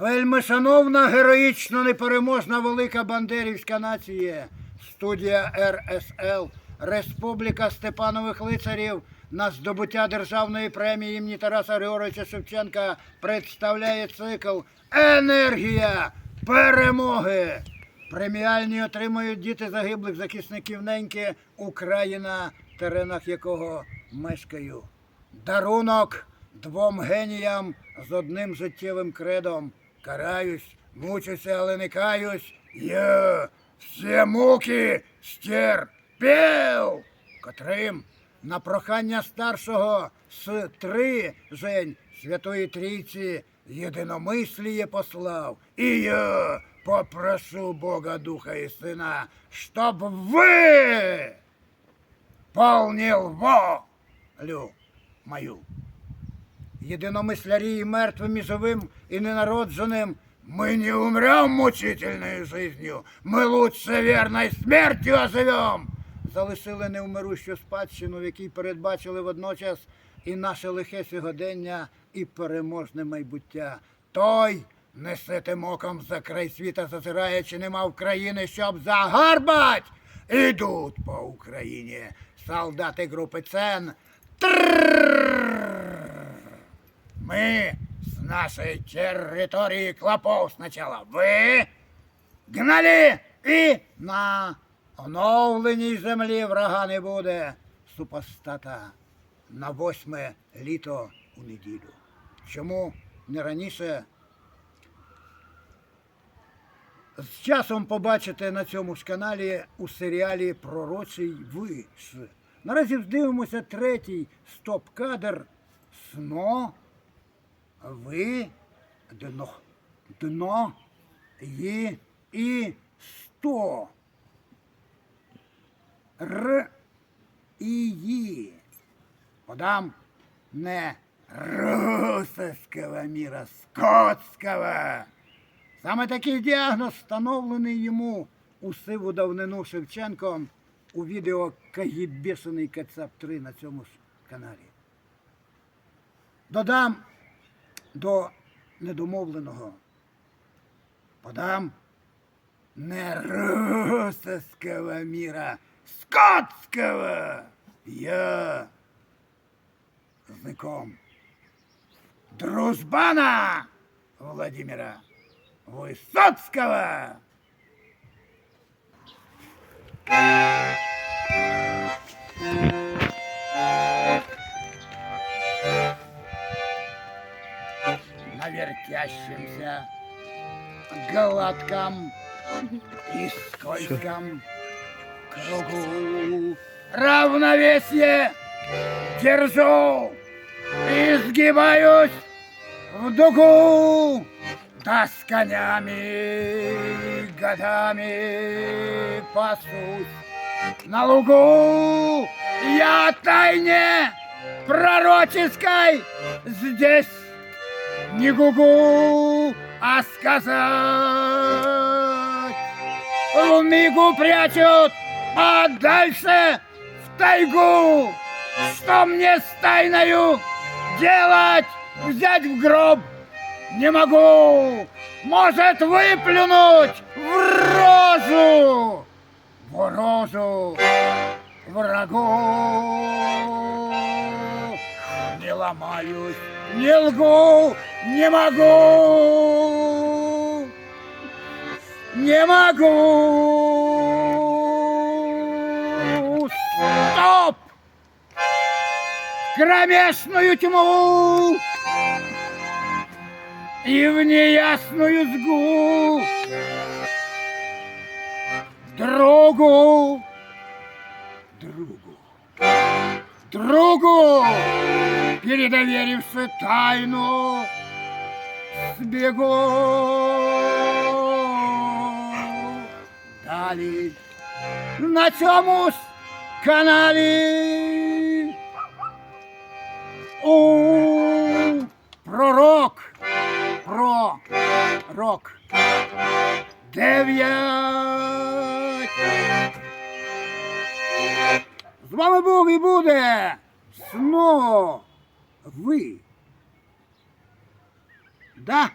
Вельми шановна, героїчно непереможна велика бандерівська нація, студія РСЛ, Республіка Степанових лицарів на здобуття державної премії імені Тараса Григоровича Шевченка представляє цикл Енергія перемоги. Преміальні отримують діти загиблих захисників неньки Україна, теренах якого мешкаю. Дарунок двом геніям з одним життєвим кредом. Караюсь, мучуся, але не каюсь. Я всі муки стерпів, котрим на прохання старшого з три жень Святої Трійці єдиномисліє послав. І я попрошу Бога Духа і Сина, щоб ви полнил волю мою. Единомыслярі і мертвим, і живим, і ненародженим, мы не умрем мучительной жизнью, мы лучше верной смертью оживем. Залишили невмирущу спадщину, в якій передбачили водночас і наше лихе сьогодення, і переможне майбуття. Той неситим оком за край світа зазирає, чи нема в країни, щоб загарбать. Ідуть по Україні солдати групи Цен. Мы с нашей территории клопов сначала ви гнали і на оновленій землі врага не буде супостата на восьме літо у неділю. Чому не раніше? З часом побачите на цьому ж каналі у серіалі Пророчий виш. Наразі дивимося третій стоп-кадр сно ви дно дно ї і сто р і ї. Подам не русского мира, скотського. Саме такий діагноз встановлений йому у сиву давнину Шевченком у відео Кагібесений Кацап 3 на цьому ж каналі. Додам до недомовленого. Подам не русского мира, скотского. Я знаком дружбана Владимира Высоцкого. На вертящемся гладком и скользком кругу. Равновесие держу и сгибаюсь в дугу да с конями годами пасусь на лугу. Я тайне пророческой здесь не гугу, а сказать. В мигу прячут, а дальше в тайгу. Что мне с тайною делать? Взять в гроб не могу. Может выплюнуть в рожу. В рожу врагу. Не ломаюсь, не лгу, не могу, не могу. Стоп! Кромешную тьму и в неясную сгу. Другу, другу, другу, передоверивши тайну, сбегу. Далі на цьому каналі у пророк, пророк, дев'ять. З вами був і буде сно ви. Да?